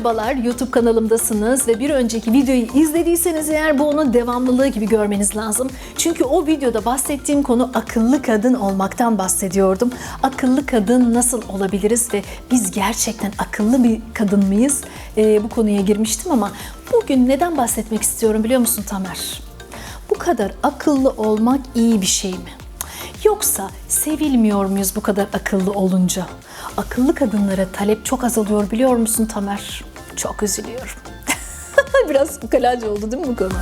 Merhabalar, YouTube kanalımdasınız ve bir önceki videoyu izlediyseniz eğer bu onun devamlılığı gibi görmeniz lazım. Çünkü o videoda bahsettiğim konu akıllı kadın olmaktan bahsediyordum. Akıllı kadın nasıl olabiliriz ve biz gerçekten akıllı bir kadın mıyız? Ee, bu konuya girmiştim ama bugün neden bahsetmek istiyorum biliyor musun Tamer? Bu kadar akıllı olmak iyi bir şey mi? Yoksa sevilmiyor muyuz bu kadar akıllı olunca? Akıllı kadınlara talep çok azalıyor biliyor musun Tamer? Çok üzülüyorum. Biraz ukalaca oldu değil mi bu konu?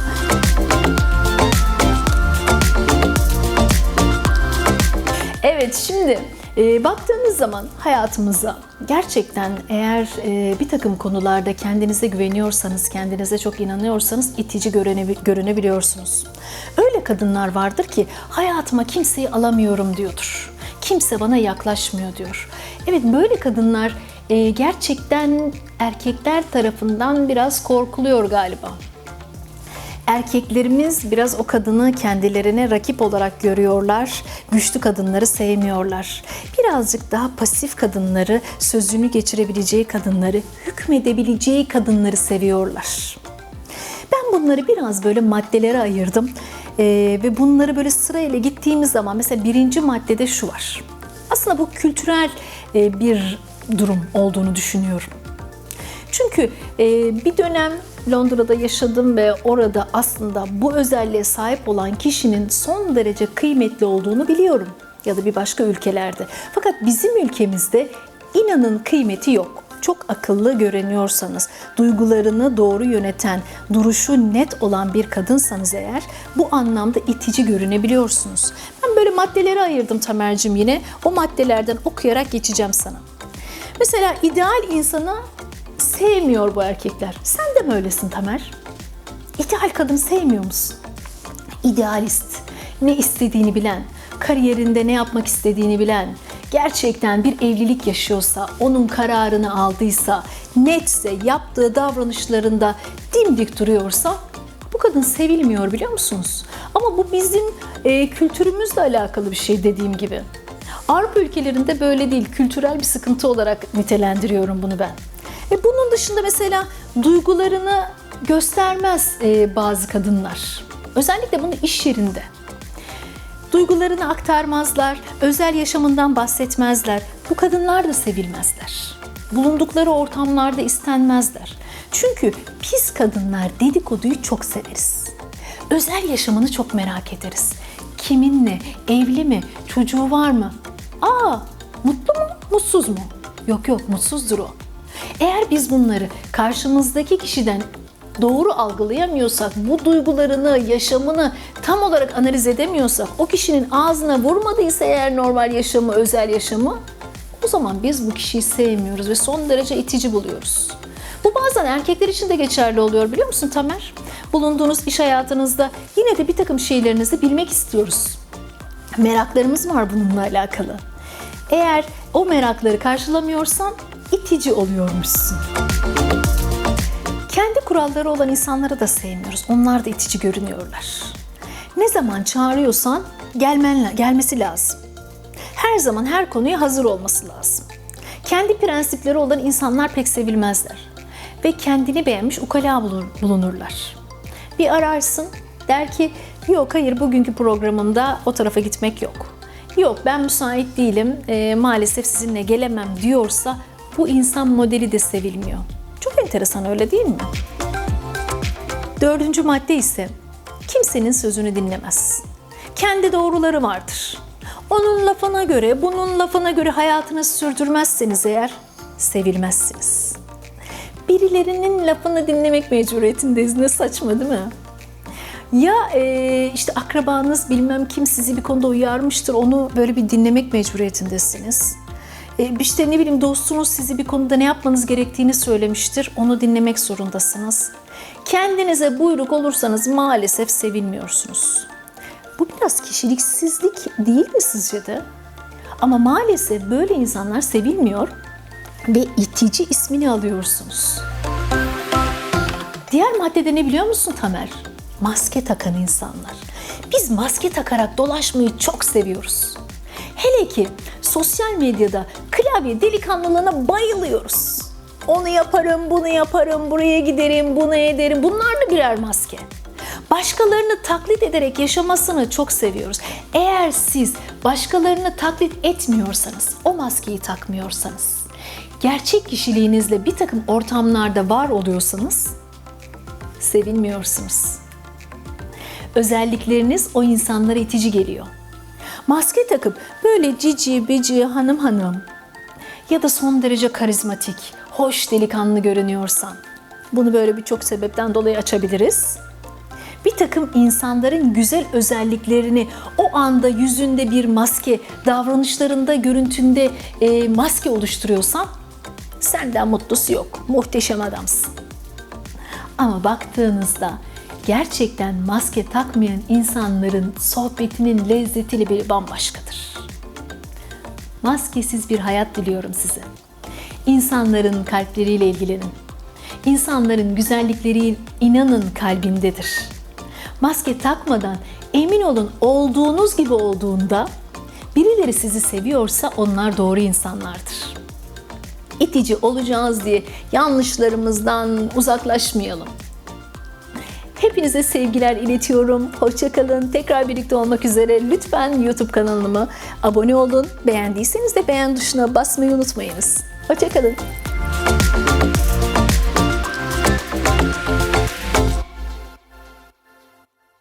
Evet şimdi e, baktığınız zaman hayatımıza gerçekten eğer e, bir takım konularda kendinize güveniyorsanız, kendinize çok inanıyorsanız itici görünebi- görünebiliyorsunuz. Öyle kadınlar vardır ki hayatıma kimseyi alamıyorum diyordur. Kimse bana yaklaşmıyor diyor. Evet böyle kadınlar e, gerçekten erkekler tarafından biraz korkuluyor galiba. Erkeklerimiz biraz o kadını kendilerine rakip olarak görüyorlar. Güçlü kadınları sevmiyorlar. Birazcık daha pasif kadınları, sözünü geçirebileceği kadınları, hükmedebileceği kadınları seviyorlar. Ben bunları biraz böyle maddelere ayırdım. Ee, ve bunları böyle sırayla gittiğimiz zaman mesela birinci maddede şu var. Aslında bu kültürel e, bir durum olduğunu düşünüyorum. Çünkü e, bir dönem Londra'da yaşadım ve orada aslında bu özelliğe sahip olan kişinin son derece kıymetli olduğunu biliyorum. Ya da bir başka ülkelerde. Fakat bizim ülkemizde inanın kıymeti yok. Çok akıllı görünüyorsanız, duygularını doğru yöneten, duruşu net olan bir kadınsanız eğer bu anlamda itici görünebiliyorsunuz. Ben böyle maddeleri ayırdım Tamer'cim yine. O maddelerden okuyarak geçeceğim sana. Mesela ideal insanı sevmiyor bu erkekler. Sen de mi öylesin Tamer? İdeal kadın sevmiyor musun? İdealist, ne istediğini bilen, kariyerinde ne yapmak istediğini bilen, gerçekten bir evlilik yaşıyorsa, onun kararını aldıysa, netse, yaptığı davranışlarında dimdik duruyorsa bu kadın sevilmiyor biliyor musunuz? Ama bu bizim e, kültürümüzle alakalı bir şey dediğim gibi. Avrupa ülkelerinde böyle değil, kültürel bir sıkıntı olarak nitelendiriyorum bunu ben. E bunun dışında mesela duygularını göstermez e, bazı kadınlar. Özellikle bunu iş yerinde. Duygularını aktarmazlar, özel yaşamından bahsetmezler. Bu kadınlar da sevilmezler. Bulundukları ortamlarda istenmezler. Çünkü pis kadınlar dedikoduyu çok severiz. Özel yaşamını çok merak ederiz. Kiminle, evli mi, çocuğu var mı? Aa, mutlu mu, mutsuz mu? Yok yok, mutsuzdur o. Eğer biz bunları karşımızdaki kişiden doğru algılayamıyorsak, bu duygularını, yaşamını tam olarak analiz edemiyorsak, o kişinin ağzına vurmadıysa eğer normal yaşamı, özel yaşamı, o zaman biz bu kişiyi sevmiyoruz ve son derece itici buluyoruz. Bu bazen erkekler için de geçerli oluyor biliyor musun Tamer? Bulunduğunuz iş hayatınızda yine de bir takım şeylerinizi bilmek istiyoruz. Meraklarımız var bununla alakalı. Eğer o merakları karşılamıyorsan itici oluyormuşsun. Kendi kuralları olan insanları da sevmiyoruz. Onlar da itici görünüyorlar. Ne zaman çağırıyorsan gelmen, gelmesi lazım. Her zaman her konuya hazır olması lazım. Kendi prensipleri olan insanlar pek sevilmezler. Ve kendini beğenmiş ukala bulunurlar. Bir ararsın der ki yok hayır bugünkü programımda o tarafa gitmek yok. Yok ben müsait değilim e, maalesef sizinle gelemem diyorsa bu insan modeli de sevilmiyor. Çok enteresan öyle değil mi? Dördüncü madde ise kimsenin sözünü dinlemez. Kendi doğruları vardır. Onun lafına göre, bunun lafına göre hayatınızı sürdürmezseniz eğer sevilmezsiniz. Birilerinin lafını dinlemek mecburiyetindeyiz. Ne saçma değil mi? Ya e, işte akrabanız bilmem kim sizi bir konuda uyarmıştır. Onu böyle bir dinlemek mecburiyetindesiniz. E, işte ne bileyim dostunuz sizi bir konuda ne yapmanız gerektiğini söylemiştir. Onu dinlemek zorundasınız. Kendinize buyruk olursanız maalesef sevilmiyorsunuz. Bu biraz kişiliksizlik değil mi sizce de? Ama maalesef böyle insanlar sevilmiyor ve itici ismini alıyorsunuz. Diğer maddede ne biliyor musun Tamer? Maske takan insanlar. Biz maske takarak dolaşmayı çok seviyoruz. Hele ki sosyal medyada klavye delikanlılığına bayılıyoruz. Onu yaparım, bunu yaparım, buraya giderim, bunu ederim. Bunlar da birer maske. Başkalarını taklit ederek yaşamasını çok seviyoruz. Eğer siz başkalarını taklit etmiyorsanız, o maskeyi takmıyorsanız, gerçek kişiliğinizle bir takım ortamlarda var oluyorsanız sevilmiyorsunuz. Özellikleriniz o insanlara itici geliyor. Maske takıp böyle cici bici hanım hanım ya da son derece karizmatik, hoş delikanlı görünüyorsan bunu böyle birçok sebepten dolayı açabiliriz. Bir takım insanların güzel özelliklerini o anda yüzünde bir maske, davranışlarında, görüntünde e, maske oluşturuyorsan senden mutlusu yok. Muhteşem adamsın. Ama baktığınızda gerçekten maske takmayan insanların sohbetinin lezzetiyle bir bambaşkadır. Maskesiz bir hayat diliyorum size. İnsanların kalpleriyle ilgilenin. İnsanların güzellikleri inanın kalbindedir. Maske takmadan emin olun olduğunuz gibi olduğunda birileri sizi seviyorsa onlar doğru insanlardır itici olacağız diye yanlışlarımızdan uzaklaşmayalım. Hepinize sevgiler iletiyorum. Hoşçakalın. Tekrar birlikte olmak üzere. Lütfen YouTube kanalıma abone olun. Beğendiyseniz de beğen tuşuna basmayı unutmayınız. Hoşçakalın.